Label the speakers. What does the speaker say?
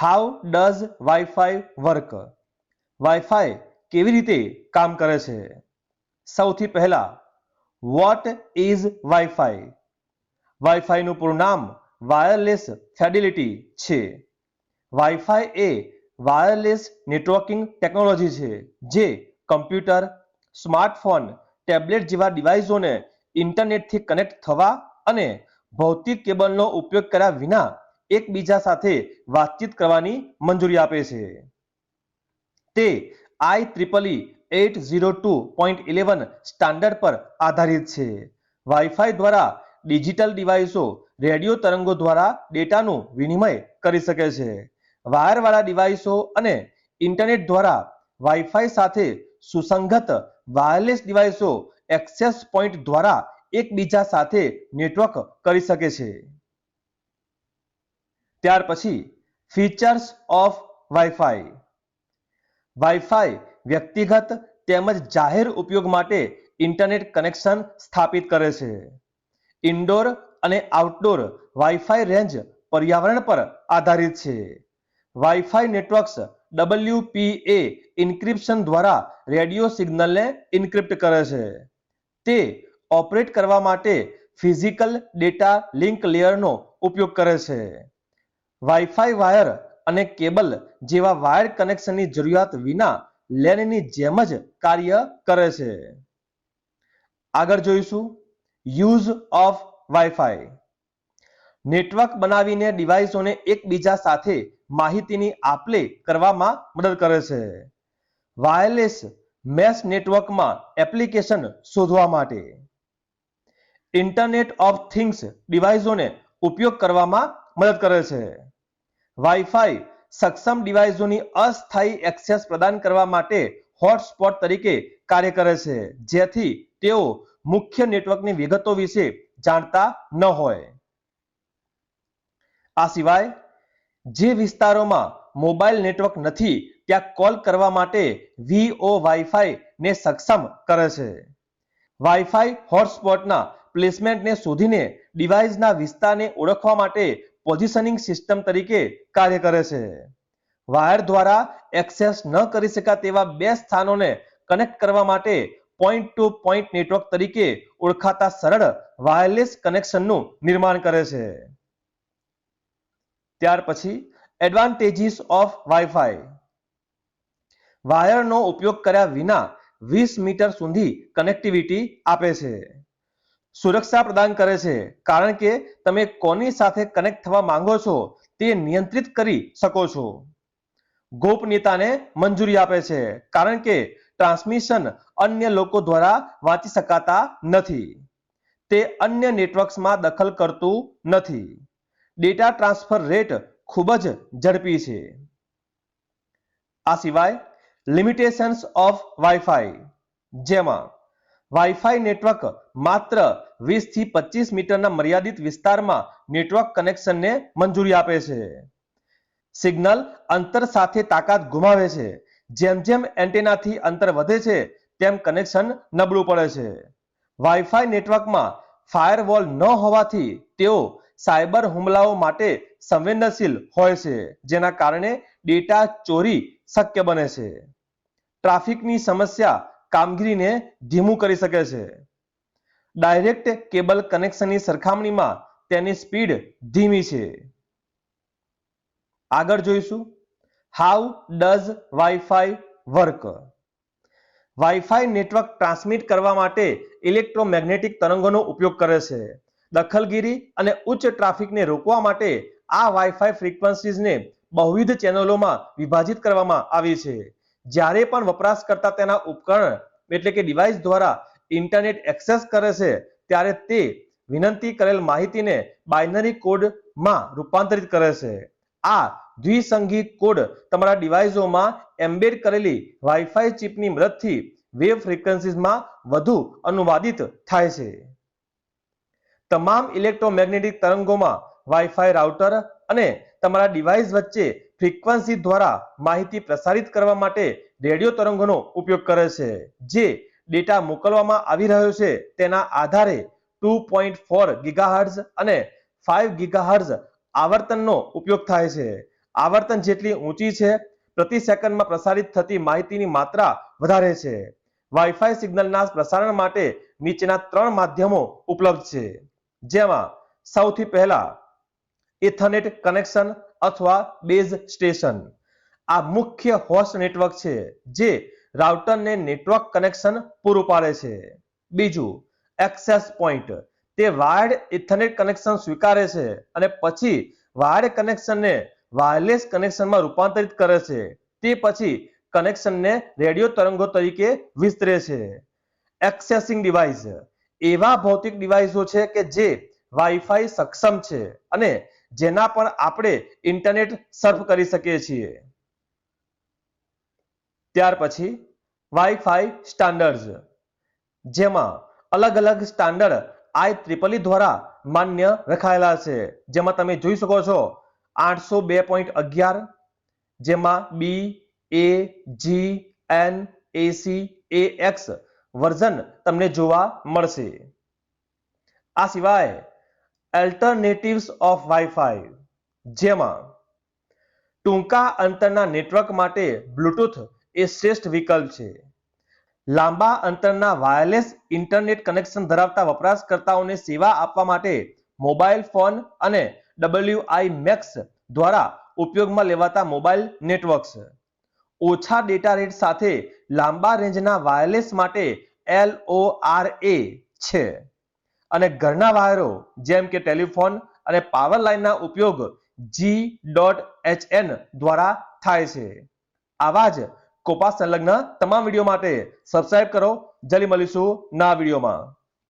Speaker 1: How does Wi-Fi work Wi-Fi કેવી રીતે કામ કરે છે? સૌથી પહેલા વોટ ઇઝ વાઈફાઈ વાઈફાઈનું પૂરું નામ વાયરલેસ ફેડિલિટી છે. વાઈફાઈ એ વાયરલેસ નેટવર્કિંગ ટેકનોલોજી છે, જે કમ્પ્યુટર સ્માર્ટફોન ટેબ્લેટ જેવા ડિવાઇસોને ઇન્ટરનેટથી કનેક્ટ થવા અને ભૌતિક કેબલનો ઉપયોગ કર્યા વિના એકબીજા સાથે વાતચીત કરવાની મંજૂરી આપે છે. તે I triple E eight zero two point eleven standard પર આધારિત છે. વાઈફાઈ દ્વારા ડિજિટલ ડિવાઇસો રેડિયો તરંગો દ્વારા ડેટાનું વિનિમય કરી શકે છે. વાયરવાળા ડિવાઇસો અને ઇન્ટરનેટ દ્વારા વાઈફાઈ સાથે સુસંગત વાયરલેસ ડિવાઇસો એક્સેસ પોઈન્ટ દ્વારા એકબીજા સાથે નેટવર્ક કરી શકે છે. ત્યાર પછી ફીચર્સ ઓફ વાઈફાઈ વાઈફાઈ વ્યક્તિગત તેમજ જાહેર ઉપયોગ માટે ઇન્ટરનેટ કનેક્શન સ્થાપિત કરે છે. ઇન્ડોર અને આઉટડોર વાઈફાઈ રેન્જ પર્યાવરણ પર આધારિત છે. વાઈફાઈ નેટવર્ક્સ ડબલ્યુપીએ ઇન્ક્રિપ્શન દ્વારા રેડિયો સિગ્નલને ઇન્ક્રિપ્ટ કરે છે. તે ઓપરેટ કરવા માટે ફિઝિકલ ડેટા લિંક લેયરનો ઉપયોગ કરે છે. વાઈફાઈ વાયર અને કેબલ જેવા વાયર કનેક્શનની જરૂરિયાત વિના લેનની જેમ જ કાર્ય કરે છે. આગળ જોઈશું. યુઝ ઓફ વાઈફાઈ નેટવર્ક બનાવીને ડિવાઇસોને એકબીજા સાથે માહિતીની આપલે કરવામાં મદદ કરે છે. વાયરલેસ મેશ નેટવર્કમાં એપ્લિકેશન શોધવા માટે. ઇન્ટરનેટ ઓફ થિંગ્સ ડિવાઇસોને ઉપયોગ કરવામાં મદદ કરે છે. વાઈફાઈ સક્ષમ ડિવાઇસોની અસ્થાયી એક્સેસ પ્રદાન કરવા માટે હોટસ્પોટ તરીકે કાર્ય કરે છે. જેથી તેઓ મુખ્ય નેટવર્કની વિગતો વિશે જાણતા ન હોય. આ સિવાય, જે વિસ્તારોમાં મોબાઈલ નેટવર્ક નથી, ત્યાં કોલ કરવા માટે વીઓ વાઈફાઈ ને સક્ષમ કરે છે. વાઈફાઈ હોટસ્પોટના પ્લેસમેન્ટને શોધીને ડિવાઇસના વિસ્તારને ઓળખવા માટે પોઝિશનિંગ સિસ્ટમ તરીકે કાર્ય કરે છે. વાયર દ્વારા એક્સેસ ન કરી શકાય તેવા બે સ્થાનોને કનેક્ટ કરવા માટે પોઈન્ટ ટુ પોઈન્ટ નેટવર્ક તરીકે ઓળખાતા સરળ વાયરલેસ કનેક્શનનું નિર્માણ કરે છે. ત્યાર પછી એડવાન્ટેજીસ ઓફ વાઈફાઈ વાયરનો ઉપયોગ કર્યા વિના વીસ મીટર સુધી કનેક્ટિવિટી આપે છે. સુરક્ષા પ્રદાન કરે છે. કારણ કે તમે કોની સાથે કનેક્ટ થવા માંગો છો તે નિયંત્રિત કરી શકો છો. ગોપનીયતાને મંજૂરી આપે છે. કારણ કે ટ્રાન્સમિશન અન્ય લોકો દ્વારા વાંચી શકાતા નથી. તે અન્ય નેટવર્ક્સમાં દખલ કરતું નથી. ડેટા ટ્રાન્સફર રેટ ખૂબ જ ઝડપી છે. આ સિવાય લિમિટેશન્સ ઓફ વાઈફાઈ, જેમાં વાઈફાઈ નેટવર્ક માત્ર વીસથી પચીસ મીટરના મર્યાદિત વિસ્તારમાં નેટવર્ક કનેક્શનને મંજૂરી આપે છે. સિગ્નલ અંતર સાથે તાકાત ગુમાવે છે. જેમ જેમ એન્ટેનાથી અંતર વધે છે, તેમ કનેક્શન નબળું પડે છે. વાઈફાઈ નેટવર્કમાં ફાયરવોલ ન હોવાથી તેઓ સાયબર હુમલાઓ માટે સંવેદનશીલ હોય છે, જેના કારણે ડેટા ચોરી શક્ય બને છે. ટ્રાફિકની સમસ્યા કામગીરીને ધીમું કરી શકે છે. ડાયરેક્ટ કેબલ કનેક્શનની સરખામણીમાં તેની સ્પીડ ધીમી છે. આગળ જોઈશું. How does Wi-Fi work Wi-Fi network transmit કરવા માટે ઇલેક્ટ્રોમેગ્નેટિક તરંગોનો ઉપયોગ કરે છે. દખલગીરી અને ઉચ્ચ ટ્રાફિકને રોકવા માટે આ વાઈફાઈ ફ્રીક્વન્સીઝને બહુવિધ ચેનલોમાં વિભાજિત કરવામાં આવી છે. જ્યારે પણ વપરાશકર્તા તેના ઉપકરણ, એટલે કે ડિવાઇસ દ્વારા ઇન્ટરનેટ એક્સેસ કરે છે, ત્યારે તે વિનંતી કરેલ માહિતીને બાઇનરી કોડમાં રૂપાંતરિત કરે છે. આ દ્વિસંગી કોડ તમારા ડિવાઇસોમાં એમ્બેડ કરેલી વાઈફાઈ ચિપની મદદથી વેવ ફ્રીક્વન્સીઝમાં વધુ અનુવાદિત થાય છે. તમામ ઇલેક્ટ્રોમેગ્નેટિક તરંગોમાં વાઈફાઈ રાઉટર અને તમારા ડિવાઇસ વચ્ચે ફ્રીક્વન્સી દ્વારા માહિતી પ્રસારિત કરવા માટે રેડિયો તરંગોનો ઉપયોગ કરે છે. જે ડેટા મોકલવામાં આવી રહ્યો છે તેના આધારે ટુ પોઈન્ટ ફોર ગીગાહર્ઝ અને ફાઇવ ગીગાહર્ઝ આવર્તનનો ઉપયોગ થાય છે. આવર્તન જેટલી ઊંચી છે, પ્રતિ સેકન્ડમાં પ્રસારિત થતી માહિતીની માત્રા વધારે છે. વાઈફાઈ સિગ્નલના પ્રસારણ માટે નીચેના ત્રણ માધ્યમો ઉપલબ્ધ છે. જેમાં સૌથી પહેલા ઇથરનેટ કનેક્શન અથવા બેઝ સ્ટેશન. આ મુખ્ય હોસ્ટ નેટવર્ક છે, જે રાઉટરને નેટવર્ક કનેક્શન પૂરું પાડે છે. બીજું, એક્સેસ પોઈન્ટ. તે વાયર્ડ ઇથરનેટ કનેક્શન સ્વીકારે છે અને પછી વાયર્ડ કનેક્શનને વાયરલેસ કનેક્શનમાં રૂપાંતરિત કરે છે. તે પછી કનેક્શનને રેડિયો તરંગો તરીકે વિસ્તરે છે. Accessing device. એવા ભૌતિક ડિવાઇસો છે કે જે વાઈફાઈ સક્ષમ છે અને જેના પર આપણે ઇન્ટરનેટ સર્ફ કરી શકીએ છીએ. ત્યાર પછી વાઈફાઈ સ્ટાન્ડર્ડ્સ, જેમાં અલગ અલગ સ્ટાન્ડર્ડ આઈ ત્રિપલી દ્વારા માન્ય રખાયેલા છે. જેમાં તમે જોઈ શકો છો આઠસો બે પોઈન્ટ અગિયાર, જેમાં B, A, G, N AC A, X version તમને જોવા મળશે. આ સિવાય અલ્ટરનેટિવ્સ ઓફ વાઈફાઈ જેમાં ટૂંકા અંતરના નેટવર્ક માટે બ્લૂટૂથ એ શ્રેષ્ઠ વિકલ્પ છે. લાંબા અંતરના વાયરલેસ ઇન્ટરનેટ કનેક્શન ધરાવતા વપરાશકર્તાઓને સેવા આપવા માટે મોબાઈલ ફોન અને ડબલ્યુઆઈ મેક્સ દ્વારા ઉપયોગમાં લેવાતા મોબાઈલ નેટવર્ક્સ ઓછા ડેટા રેટ સાથે લાંબા રેન્જના વાયરલેસ માટે LORA છે. અને ઘરના વાયરો, જેમ કે ટેલિફોન અને પાવર લાઇનના ઉપયોગ જી ડોટ એચ એન દ્વારા થાય છે. આવા જ કોપા સંલગ્ન તમામ વીડિયો માટે સબસ્ક્રાઇબ કરો. જલ્દી મળીશું ના વિડીયોમાં.